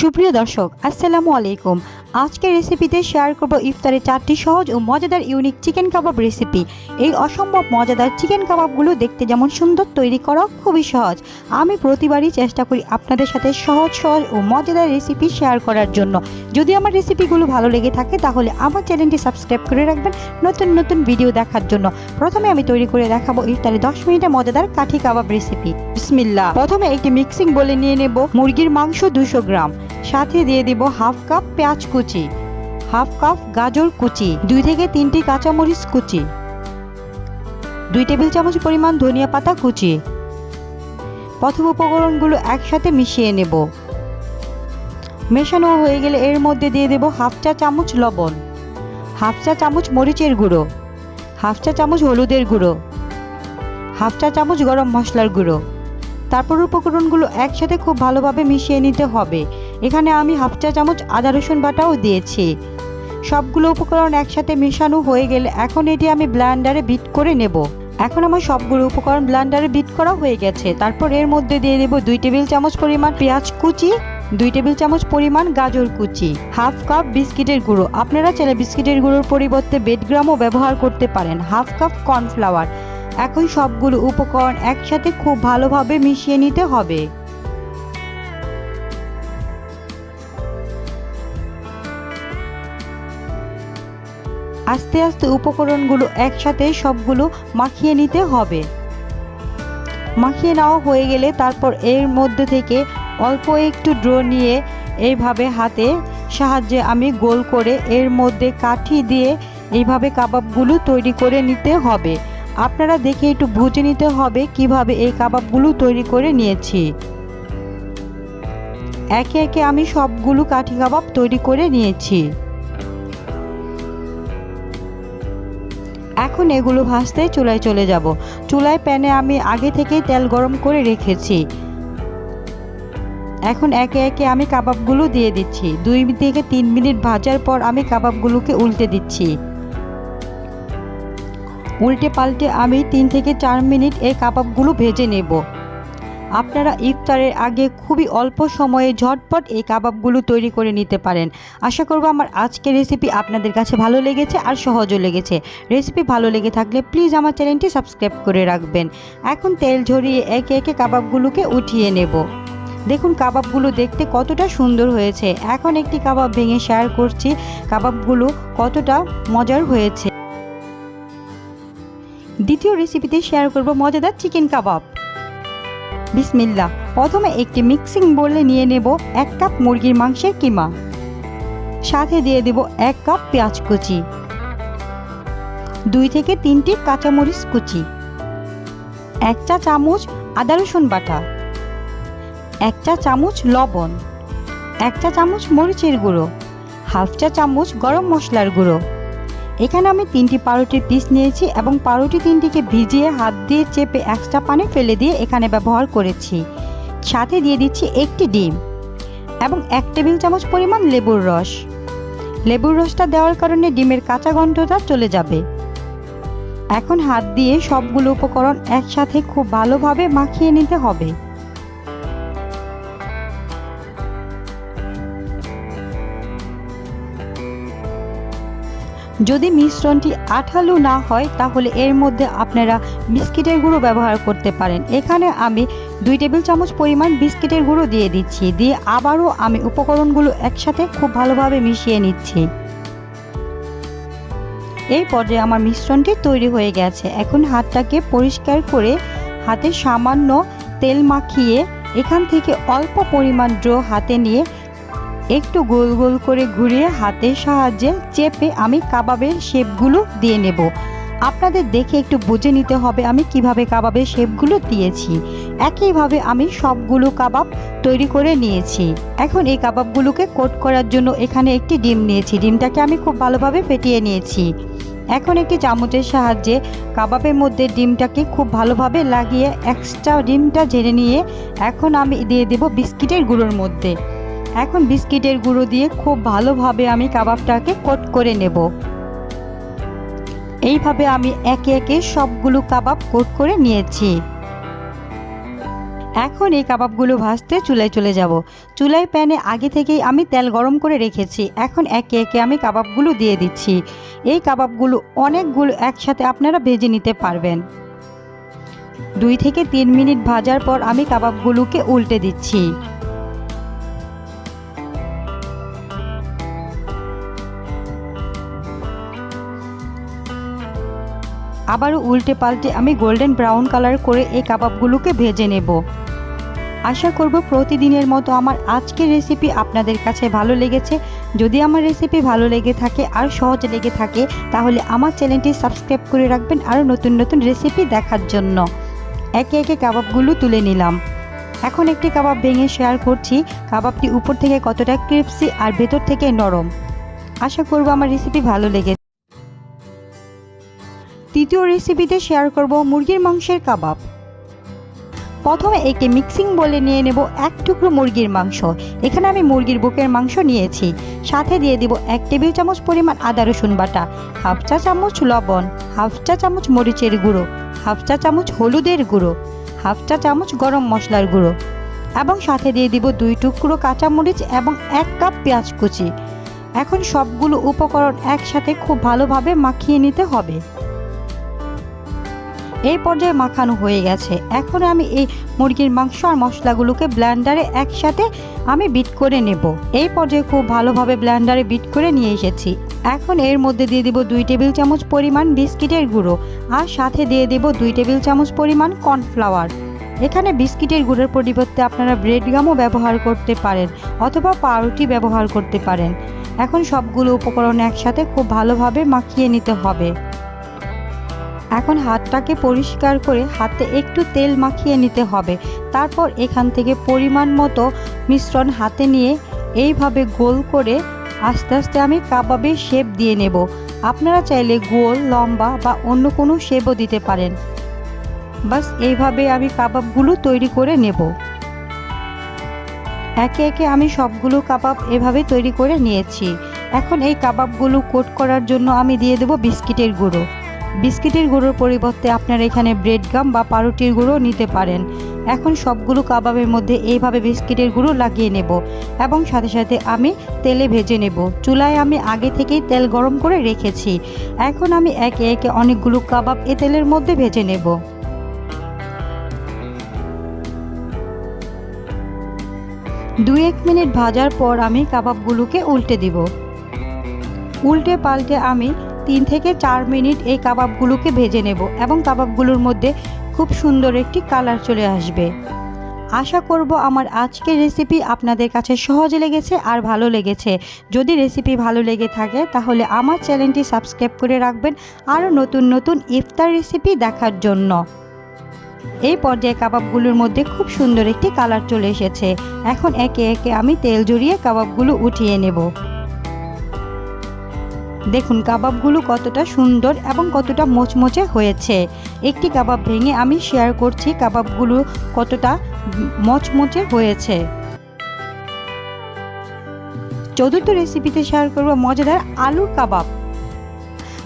সুপ্রিয় দর্শক, আসসালামু আলাইকুম। আজকের রেসিপিতে শেয়ার করব ইফতারে চারটি সহজ ও মজাদার ইউনিক চিকেন কাবাব রেসিপি এই অসম্ভব মজাদার চিকেন কাবাবগুলো দেখতে যেমন সুন্দর, তৈরি করা খুবই সহজ। আমি প্রতিবারই চেষ্টা করি আপনাদের সাথে সহজ সহজ ও মজাদার রেসিপি শেয়ার করার জন্য। যদি আমার রেসিপিগুলো ভালো লেগে থাকে, তাহলে আমার চ্যানেলটি সাবস্ক্রাইব করে রাখবেন নতুন নতুন ভিডিও দেখার জন্য। প্রথমে আমি তৈরি করে দেখাবো ইফতারে দশ মিনিটে মজাদার কাঠি কাবাব রেসিপি বিসমিল্লা প্রথমে একটি মিক্সিং বলে নিয়ে নেব মুরগির মাংস দুশো গ্রাম। সাথে দিয়ে দিব হাফ কাপ পেঁয়াজ কুচি, হাফ কাপ গাজর কুচি, দুই থেকে তিনটি কাঁচামরিচ কুচি, দুই টেবিল চামচ পরিমাণ ধনিয়া পাতা কুচি। প্রথম উপকরণগুলো একসাথে মিশিয়ে নেব। মেশানো হয়ে গেলে এর মধ্যে দিয়ে দেব হাফ চা চামচ লবণ, হাফ চা চামচ মরিচের গুঁড়ো, হাফ চা চামচ হলুদের গুঁড়ো, হাফ চা চামচ গরম মশলার গুঁড়ো। তারপর উপকরণগুলো একসাথে খুব ভালোভাবে মিশিয়ে নিতে হবে। এখানে আমি হাফ চা চামচ আদা রসুন বাটাও দিয়েছি। সবগুলো উপকরণ একসাথে মেশানো হয়ে গেলে এখন এটি আমি ব্লান্ডারে বিট করে নেব। এখন আমার সবগুলো উপকরণ ব্লান্ডারে বিট করা হয়ে গেছে। তারপর এর মধ্যে দিয়ে দেব দুই টেবিল চামচ পরিমাণ পেঁয়াজ কুচি, দুই টেবিল চামচ পরিমাণ গাজর কুচি, হাফ কাপ বিস্কিটের গুঁড়ো। আপনারা চাইলে বিস্কিটের গুঁড়োর পরিবর্তে বেডগ্রামও ব্যবহার করতে পারেন, হাফ কাপ কর্নফ্লাওয়ার। এখন সবগুলো উপকরণ একসাথে খুব ভালোভাবে মিশিয়ে নিতে হবে। আস্তে আস্তে উপকরণগুলো একসাথে সবগুলো মাখিয়ে নিতে হবে। মাখিয়ে নেওয়া হয়ে গেলে তারপর এর মধ্যে থেকে অল্প একটু ড্রো নিয়ে এইভাবে হাতে সাহায্যে আমি গোল করে এর মধ্যে কাঠি দিয়ে এইভাবে কাবাবগুলো তৈরি করে নিতে হবে। আপনারা দেখে একটু বুঝে নিতে হবে কীভাবে এই কাবাবগুলো তৈরি করে নিয়েছি। একে একে আমি সবগুলো কাঠি কাবাব তৈরি করে নিয়েছি। এখন এগুলো ভাজতে চুলায় চলে যাব। চুলায় প্যানে আমি আগে থেকেই তেল গরম করে রেখেছি। এখন একে একে আমি কাবাবগুলো দিয়ে দিচ্ছি। দুই থেকে তিন মিনিট ভাজার পর আমি কাবাবগুলোকে উল্টে দিচ্ছি। উল্টে পাল্টে আমি তিন থেকে চার মিনিট এই কাবাবগুলো ভেজে নেব। আপনারা ইফতারের আগে খুবই অল্প সময়ে ঝটপট এই কাবাবগুলো তৈরি করে নিতে পারেন। আশা করব আমার আজকের রেসিপি আপনাদের কাছে ভালো লেগেছে আর সহজও লেগেছে। রেসিপি ভালো লেগে থাকলে প্লিজ আমার চ্যানেলটি সাবস্ক্রাইব করে রাখবেন। এখন তেল ঝরিয়ে একে একে কাবাবগুলোকে উঠিয়ে নেব। দেখুন, কাবাবগুলো দেখতে কতটা সুন্দর হয়েছে। এখন একটি কাবাব ভেঙে শেয়ার করছি। কাবাবগুলো কতটা মজার হয়েছে। দ্বিতীয় রেসিপিতে শেয়ার করব মজাদার চিকেন কাবাব। বিসমিল্লা প্রথমে একটি মিক্সিং বলে নিয়ে নেব এক কাপ মুরগির মাংসের কিমা। সাথে দিয়ে দেব এক কাপ পেঁয়াজ কুচি। দুই থেকে তিনটি কাঁচামরিচ কুচি। এক চা চামচ আদা রসুন বাটা। এক চা চামচ লবণ। এক চা চামচ মরিচের গুঁড়ো। হাফ চা চামচ গরম মশলার গুঁড়ো। এখানে আমি তিনটি পাউরুটির পিস নিয়েছি এবং পাউরুটি তিনটিকে ভিজিয়ে হাত দিয়ে চেপে এক্সট্রা পানি ফেলে দিয়ে এখানে ব্যবহার করেছি। সাথে দিয়ে দিচ্ছি একটি ডিম এবং এক টেবিল চামচ পরিমাণ লেবুর রস। লেবুর রসটা দেওয়ার কারণে ডিমের কাঁচা গন্ধটা চলে যাবে। এখন হাত দিয়ে সবগুলো উপকরণ একসাথে খুব ভালোভাবে মাখিয়ে নিতে হবে। যদি মিশ্রণটি আঠালো না হয়, তাহলে এর মধ্যে আপনারা বিস্কিটের গুঁড়ো ব্যবহার করতে পারেন। এখানে আমি দুই টেবিল চামচ পরিমাণ বিস্কিটের গুঁড়ো দিয়ে দিচ্ছি। দিয়ে আবারও আমি উপকরণগুলো একসাথে খুব ভালোভাবে মিশিয়ে নিচ্ছি। এই পর্যায়ে আমার মিশ্রণটি তৈরি হয়ে গেছে। এখন হাতটাকে পরিষ্কার করে হাতে সামান্য তেল মাখিয়ে এখান থেকে অল্প পরিমাণ ড্রো হাতে নিয়ে একটু গোল গোল করে ঘুরিয়ে হাতের সাহায্যে চেপে আমি কাবাবের শেপগুলো দিয়ে নেব। আপনাদের দেখে একটু বুঝে নিতে হবে আমি কীভাবে কাবাবের শেপগুলো দিয়েছি। একইভাবে আমি সবগুলো কাবাব তৈরি করে নিয়েছি। এখন এই কাবাবগুলোকে কোট করার জন্য এখানে একটি ডিম নিয়েছি। ডিমটাকে আমি খুব ভালোভাবে ফেটিয়ে নিয়েছি। এখন একটি চামচের সাহায্যে কাবাবের মধ্যে ডিমটাকে খুব ভালোভাবে লাগিয়ে এক্সট্রা ডিমটা ঝেড়ে নিয়ে এখন আমি দিয়ে দেব বিস্কিটের গুঁড়োর মধ্যে। এখন বিস্কিটের গুঁড়ো দিয়ে খুব ভালোভাবে আমি কাবাবটাকে কোট করে নেব। এইভাবে আমি একে একে সবগুলো কাবাব কোট করে নিয়েছি। এখন এই কাবাবগুলো ভাজতে চুলায় চলে যাব। চুলায় প্যানে আগে থেকেই আমি তেল গরম করে রেখেছি। এখন একে একে আমি কাবাবগুলো দিয়ে দিচ্ছি। এই কাবাবগুলো অনেকগুলো একসাথে আপনারা ভেজে নিতে পারবেন। দুই থেকে তিন মিনিট ভাজার পর আমি কাবাবগুলোকে উল্টে দিচ্ছি। আবারও উল্টে পাল্টে আমি গোল্ডেন ব্রাউন কালার করে এই কাবাবগুলোকে ভেজে নেব। আশা করব প্রতিদিনের মতো আমার আজকের রেসিপি আপনাদের কাছে ভালো লেগেছে। যদি আমার রেসিপি ভালো লেগে থাকে আর সহজ লেগে থাকে, তাহলে আমার চ্যানেলটি সাবস্ক্রাইব করে রাখবেন আরও নতুন নতুন রেসিপি দেখার জন্য। একে একে কাবাবগুলো তুলে নিলাম। এখন একটি কাবাব ভেঙে শেয়ার করছি। কাবাবটি উপর থেকে কতটা ক্রিপসি আর ভেতর থেকে নরম। আশা করব আমার রেসিপি ভালো লেগেছে। তৃতীয় রেসিপিতে শেয়ার করব মুরগির মাংসের কাবাব। প্রথমে একে মিক্সিং বলে নিয়ে নেব এক টুকরো মুরগির মাংস। এখানে আমি মুরগির বুকের মাংস নিয়েছি। সাথে দিয়ে দিব এক টেবিল চামচ পরিমাণ আদা রসুন বাটা, হাফ চা চামচ লবণ, হাফ চা চামচ মরিচের গুঁড়ো, হাফ চা চামচ হলুদের গুঁড়ো, হাফ চা চামচ গরম মশলার গুঁড়ো এবং সাথে দিয়ে দিব দুই টুকরো কাঁচামরিচ এবং এক কাপ পেঁয়াজ কুচি। এখন সবগুলো উপকরণ একসাথে খুব ভালোভাবে মাখিয়ে নিতে হবে। এই পর্যায়ে মাখানো হয়ে গেছে। এখন আমি এই মুরগির মাংস আর মশলাগুলোকে ব্লেন্ডারে একসাথে আমি বিট করে নেব। এই পর্যায়ে খুব ভালোভাবে ব্লেন্ডারে বিট করে নিয়ে এসেছি। এখন এর মধ্যে দিয়ে দিব দুই টেবিল চামচ পরিমাণ বিস্কিটের গুঁড়ো আর সাথে দিয়ে দেব দুই টেবিল চামচ পরিমাণ কর্নফ্লাওয়ার। এখানে বিস্কিটের গুঁড়োর পরিবর্তে আপনারা ব্রেড গামও ব্যবহার করতে পারেন অথবা পাউরুটি ব্যবহার করতে পারেন। এখন সবগুলো উপকরণ একসাথে খুব ভালোভাবে মাখিয়ে নিতে হবে। এখন হাতটাকে পরিষ্কার করে হাতে একটু তেল মাখিয়ে নিতে হবে। তারপর এখান থেকে পরিমাণ মতো মিশ্রণ হাতে নিয়ে এইভাবে গোল করে আস্তে আস্তে আমি কাবাবের শেপ দিয়ে নেব। আপনারা চাইলে গোল, লম্বা বা অন্য কোনো শেপও দিতে পারেন। বাস এইভাবে আমি কাবাবগুলো তৈরি করে নেব। একে একে আমি সবগুলো কাবাব এভাবে তৈরি করে নিয়েছি। এখন এই কাবাবগুলো কোট করার জন্য আমি দিয়ে দেব বিস্কিটের গুঁড়ো। বিস্কিটের গুঁড়োর পরিবর্তে আপনারা এখানে ব্রেড গাম বা পাউরুটির গুঁড়ো নিতে পারেন। এখন সবগুলো কাবাবের মধ্যে এইভাবে বিস্কিটের গুঁড়ো লাগিয়ে নেব এবং সাথে সাথে আমি তেলে ভেজে নেব। চুলায় আমি আগে থেকেই তেল গরম করে রেখেছি। এখন আমি একে একে অনেকগুলো কাবাব এ তেলের মধ্যে ভেজে নেব। দুই এক মিনিট ভাজার পর আমি কাবাবগুলোকে উল্টে দিব। উল্টে পাল্টে আমি তিন থেকে চার মিনিট এই কাবাবগুলোকে ভেজে নেব এবং কাবাবগুলোর মধ্যে খুব সুন্দর একটি কালার চলে আসবে। আশা করব আমার আজকের রেসিপি আপনাদের কাছে সহজ লেগেছে আর ভালো লেগেছে। যদি রেসিপি ভালো লেগে থাকে তাহলে আমার চ্যানেলটি সাবস্ক্রাইব করে রাখবেন আরও নতুন নতুন ইফতার রেসিপি দেখার জন্য। এই পর্যায়ে কাবাবগুলোর মধ্যে খুব সুন্দর একটি কালার চলে এসেছে। এখন একে একে আমি তেল জড়িয়ে কাবাবগুলো উঠিয়ে নেব। দেখুন, কাবাবগুলো কতটা সুন্দর এবং কতটা মোচমোচে হয়েছে। একটি কাবাব ভেঙে আমি শেয়ার করছি কাবাবগুলো কতটা মচমচে হয়েছে। চতুর্থ রেসিপিতে শেয়ার করব মজাদার আলুর কাবাব।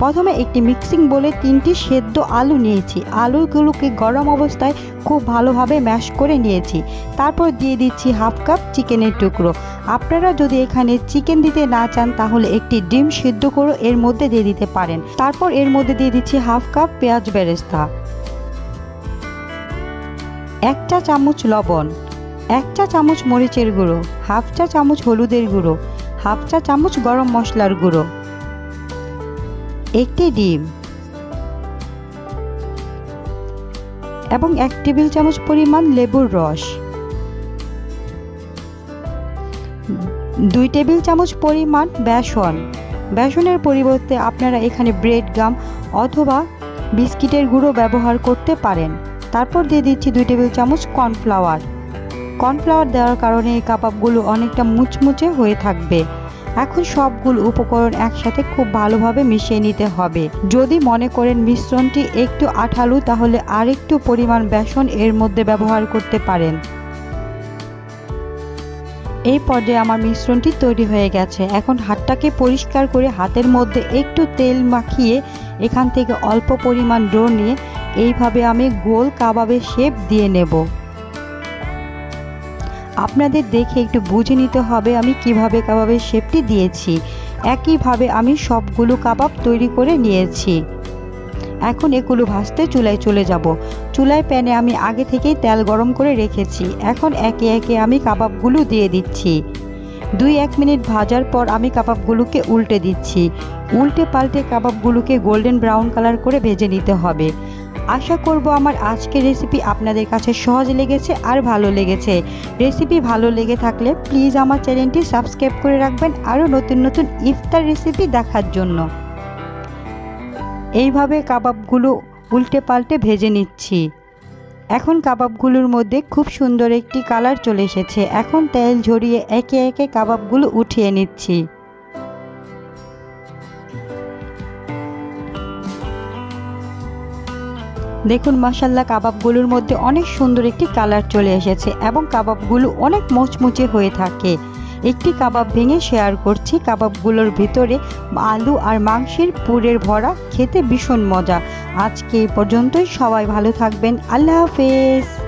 প্রথমে একটি মিক্সিং বলে তিনটি সেদ্ধ আলু নিয়েছি। আলুগুলোকে গরম অবস্থায় খুব ভালোভাবে ম্যাশ করে নিয়েছি। তারপর দিয়ে দিচ্ছি হাফ কাপ চিকেনের টুকরো। আপনারা যদি এখানে চিকেন দিতে না চান, তাহলে একটি ডিম সিদ্ধ করে এর মধ্যে দিয়ে দিতে পারেন। তারপর এর মধ্যে দিয়ে দিচ্ছি হাফ কাপ পেঁয়াজ বেরেস্তা। এক চা চামচ লবণ। এক চা চামচ মরিচের গুঁড়ো। হাফ চা চামচ হলুদের গুঁড়ো। হাফ চা চামচ গরম মশলার গুঁড়ো। একটি ডিম এবং এক টেবিল চামচ পরিমাণ লেবুর রস, দুই টেবিল চামচ পরিমাণ বেসন। বেসনের পরিবর্তে আপনারা এখানে ব্রেড গাম অথবা বিস্কিটের গুঁড়ো ব্যবহার করতে পারেন। তারপর দিয়ে দিচ্ছি দুই টেবিল চামচ কর্নফ্লাওয়ার। কর্নফ্লাওয়ার দেওয়ার কারণে এই কাবাবগুলো অনেকটা মুচমুচে হয়ে থাকবে। এখন সবগুলো উপকরণ একসাথে খুব ভালোভাবে মিশিয়ে নিতে হবে। যদি মনে করেন মিশ্রণটি একটু আঠালু, তাহলে আরেকটু পরিমাণ বেসন এর মধ্যে ব্যবহার করতে পারেন। এই পর্যায়ে আমার মিশ্রণটি তৈরি হয়ে গেছে। এখন হাতটাকে পরিষ্কার করে হাতের মধ্যে একটু তেল মাখিয়ে এখান থেকে অল্প পরিমাণ ডো নিয়ে এইভাবে আমি গোল কাবাবের শেপ দিয়ে নেব। আপনাদের দেখে একটু বুঝে নিতে হবে আমি কীভাবে কাবাবের শেপটি দিয়েছি। একইভাবে আমি সবগুলো কাবাব তৈরি করে নিয়েছি। এখন এগুলো ভাজতে চুলায় চলে যাব। চুলায় প্যানে আমি আগে থেকেই তেল গরম করে রেখেছি। এখন একে একে আমি কাবাবগুলো দিয়ে দিচ্ছি। দুই এক মিনিট ভাজার পর আমি কাবাবগুলোকে উল্টে দিচ্ছি। উল্টে পাল্টে কাবাবগুলোকে গোল্ডেন ব্রাউন কালার করে ভেজে নিতে হবে। আশা করব আমার আজকের রেসিপি আপনাদের কাছে সহজ লেগেছে আর ভালো লেগেছে। রেসিপি ভালো লেগে থাকলে প্লিজ আমার চ্যানেলটি সাবস্ক্রাইব করে রাখবেন আরও নতুন নতুন ইফতার রেসিপি দেখার জন্য। এইভাবে কাবাবগুলো উল্টে পাল্টে ভেজে নিচ্ছি। এখন কাবাবগুলোর মধ্যে খুব সুন্দর একটি কালার চলে এসেছে। এখন তেল ঝরিয়ে একে একে কাবাবগুলো উঠিয়ে নিচ্ছি। দেখুন মাসাল্লাহ কাবাবগুলোর মধ্যে অনেক সুন্দর একটি কালার চলে এসেছে এবং কাবাবগুলো অনেক মুচমুচে হয়ে থাকে। একটি কাবাব ভেঙে শেয়ার করছি, কাবাবগুলোর ভিতরে আলু আর মাংসের পুরের ভরা, খেতে ভীষণ মজা। আজকে এই পর্যন্তই, সবাই ভালো থাকবেন, আল্লাহ হাফেজ।